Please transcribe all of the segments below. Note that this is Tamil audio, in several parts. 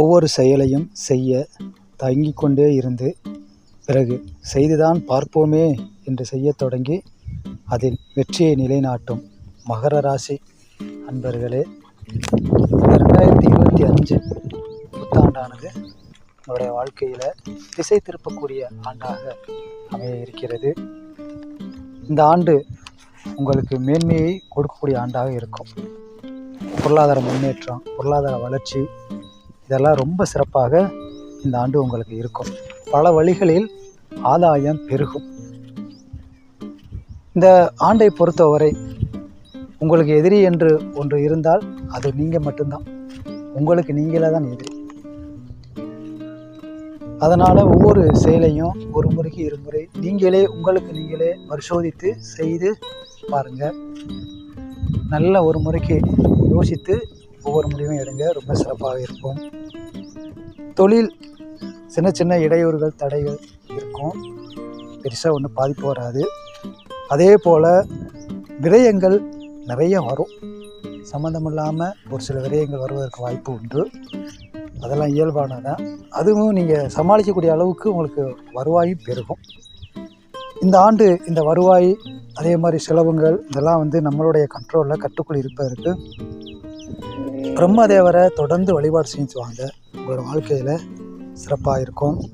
ஒவ்வொரு செயலையும் செய்ய தயங்கிக் கொண்டே இருந்து பிறகு செய்துதான் பார்ப்போமே என்று செய்யத் தொடங்கி அதில் வெற்றியை நிலைநாட்டும் மகர ராசி அன்பர்களே இந்த ரெண்டாயிரத்தி இருபத்தி அஞ்சு புத்தாண்டானது உங்களுடைய வாழ்க்கையில் திசை திருப்பக்கூடிய ஆண்டாக அமைய இருக்கிறது. இந்த ஆண்டு உங்களுக்கு மேன்மையை கொடுக்கக்கூடிய ஆண்டாக இருக்கும். பொருளாதார முன்னேற்றம் பொருளாதார வளர்ச்சி இதெல்லாம் ரொம்ப சிறப்பாக இந்த ஆண்டு உங்களுக்கு இருக்கும். பல வழிகளில் ஆதாயம் பெருகும். இந்த ஆண்டை பொறுத்தவரை உங்களுக்கு எதிரி என்று ஒன்று இருந்தால் அது நீங்கள் மட்டும்தான். உங்களுக்கு நீங்களே தான் எதிரி. அதனால் ஒவ்வொரு செயலையும் ஒரு முறைக்கு இருமுறை நீங்களே உங்களுக்கு நீங்களே பரிசோதித்து செய்து பாருங்கள் நல்ல ஒரு முறைக்கு யோசித்து ஒவ்வொரு முடிவும் எடுங்க. ரொம்ப சிறப்பாக இருக்கும். தொழில் சின்ன சின்ன இடையூறுகள் தடைகள் இருக்கும். பெருசாக ஒன்றும் பாதிப்பு வராது. அதே போல் விரயங்கள் நிறைய வரும். சம்மந்தமில்லாமல் ஒரு சில விரயங்கள் வருவதற்கு வாய்ப்பு உண்டு. அதெல்லாம் இயல்பானதான் அதுவும் நீங்கள் சமாளிக்கக்கூடிய அளவுக்கு உங்களுக்கு வருவாயும் பெருகும். இந்த ஆண்டு இந்த வருவாய் அதே மாதிரி செலவுகள் இதெல்லாம் வந்து நம்மளுடைய கண்ட்ரோலில் கட்டுக்குள் இருப்பதற்கு பிரம்மதேவரை தொடர்ந்து வழிபாடு செஞ்சு வாங்க உங்களோட வாழ்க்கையில் சிறப்பாக இருக்கும்.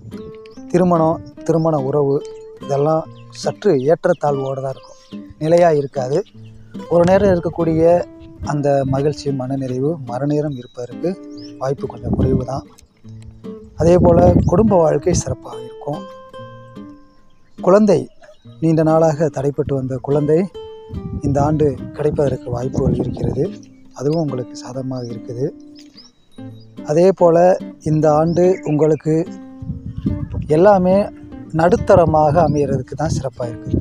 திருமணம் திருமண உறவு இதெல்லாம் சற்று ஏற்றத்தாழ்வோடு தான் இருக்கும். நிலையாக இருக்காது. ஒரு நேரம் இருக்கக்கூடிய அந்த மகிழ்ச்சி மனநிறைவு மறுநேரம் இருப்பதற்கு வாய்ப்பு கொஞ்சம் குறைவு தான். அதே போல் குடும்ப வாழ்க்கை சிறப்பாக இருக்கும். குழந்தை நீண்ட நாளாக தடைப்பட்டு வந்த குழந்தை இந்த ஆண்டு கிடைப்பதற்கு வாய்ப்புகள் இருக்கிறது. அதுவும் உங்களுக்கு சாதகமாக இருக்குது. அதே போல் இந்த ஆண்டு உங்களுக்கு எல்லாமே நடுத்தரமாக அமையிறதுக்கு தான் சிறப்பாக இருக்குது.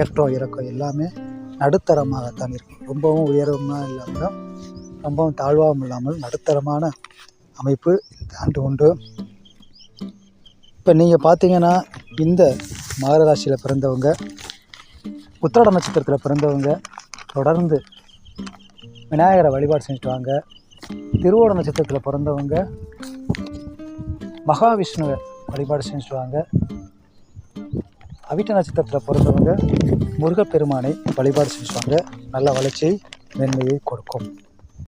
ஏற்றம் இறக்கம் எல்லாமே நடுத்தரமாகத்தான் இருக்கும் ரொம்பவும் உயரமாக இல்லாமல் ரொம்பவும் தாழ்வாகவும் இல்லாமல் நடுத்தரமான அமைப்பு இந்த ஆண்டு உண்டு. இப்போ நீங்கள் பார்த்தீங்கன்னா இந்த மகர ராசியில் பிறந்தவங்க உத்திராட நட்சத்திரத்தில் பிறந்தவங்க தொடர்ந்து விநாயகரை வழிபாடு செஞ்சுட்டு வாங்க. திருவோட நட்சத்திரத்தில் பிறந்தவங்க மகாவிஷ்ணுவை வழிபாடு செஞ்சுட்டு வாங்க. அவிட்ட நட்சத்திரத்தில் பிறந்தவங்க முருகப்பெருமானை வழிபாடு செஞ்சுட்டு வாங்க. நல்ல வளர்ச்சியை மென்மையை கொடுக்கும்.